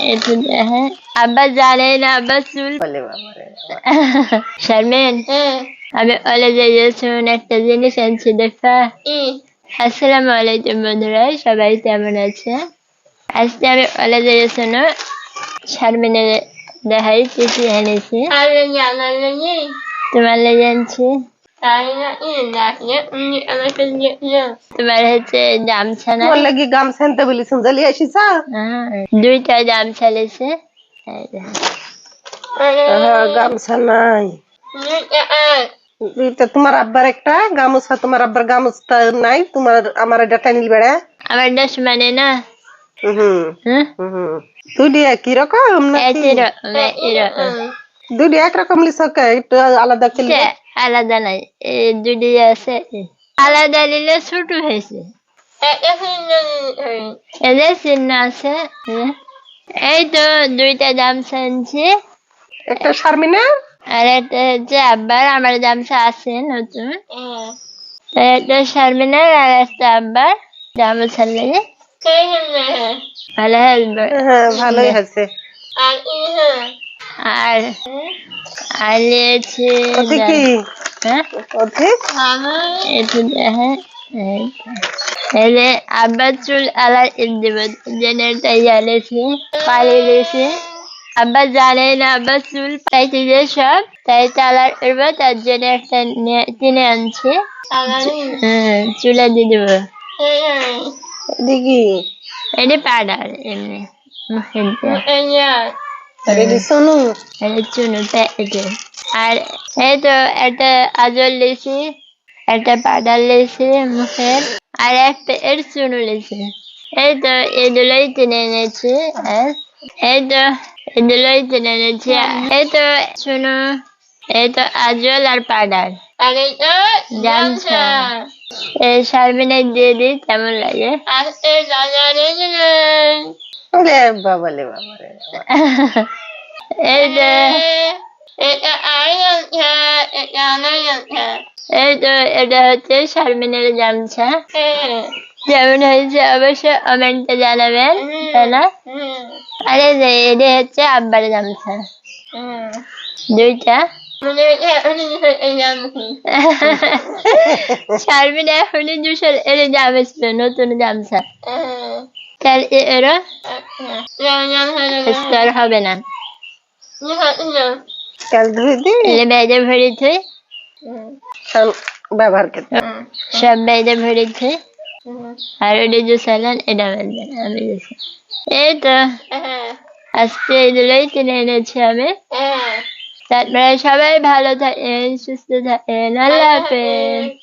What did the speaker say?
দেখেন আব্বা জানে না আব্বা চুল শারমিন আমি কলেজে গেছিলাম একটা জিনিস আনছি দেখা আসসালামু আলাইকুম বন্ধুরা সবাই কেমন আছে আজকে আমি কলেজে গেছিলাম শারমিনের দেখাই কিছু এনেছি তোমার লেগে আনছি তোমার হচ্ছে গামছা না তোমার লাগি গামছা আনতে বলি শুনজালি আসিস হ্যাঁ, দুইটা গামছা লেছে এই দেখেন। গামছা নাই এটা তোমার আব্বার একটা গামছা তোমার আব্বার গামছা নাই তোমার আমার এটা টানিল বেড়া আমার দশ মানে না হুম হ্যাঁ হুম দুটি একই রকম নাকি একই রকম একই রকম দুটি একরকম লিস একটু আলাদা খেলে সে আলাদা নাই এই দুটি আছে। আলাদা নিলে ছোট হয়েছে। এদের চিহ্ন আছে হ্যাঁ। এই তো দুইটা গামছা আনছি। একটা শারমিনের? আর একটা হচ্ছে আব্বার আমার গামছা আছে নতুন। একটা শারমিনের আর একটা আব্বার গামছা লেগে। ভালো হ্যাঁ ভালোই আছে আর আর কি? হ্যাঁ? ওতে একটু দেখেন এই এই যে আব্বার চুল আলার দেব জেনেটা জানেছি পালিয়ে দিয়েছি আব্বা জানে না পাইতে যে সব তাই তালার করব তার জন্য একটা কিনে আনছি। হম চুলে দিয়ে দেবো। দেখি এটি পাউডার এমনি। মুখের দিয়ে। রেডি সোনু এটা চুনো প্যাকেটে আর এই তো একটা আজল লেছি একটা পাউডার লেছি মুখের আর একটা এর চুনো লেছি। এই তো এগুলোই কিনে এনেছি এই তো এগুলোই কিনে এনেছি। এই তো চুনো এই তো আজল আর এই শারমিনে দিয়ে দিই কেমন লাগে? ওরে বাবালে বাবারে এই তো এই তো এটা হচ্ছে শারমিনের গামছা। যেমন হয়েছে অবশ্যই কমেন্টে জানাবেন তাই না? আরে যে এটা হচ্ছে আব্বার গামছা। দুইটা। শারমিন এখনই দুশোর এর গামছা নতুন গামছা। তাহলে এরও স্তর হবে না কাল ধুই দি বেঁধে ভরি সব ব্যবহার করতে সব বেঁধে ভরি থুই আর ওটা যে সালান এটা বেঁধে আমি এই তো আজকে এগুলোই কিনে এনেছি আমি তারপরে সবাই ভালো থাকেন সুস্থ থাকেন আল্লাহ হাফেজ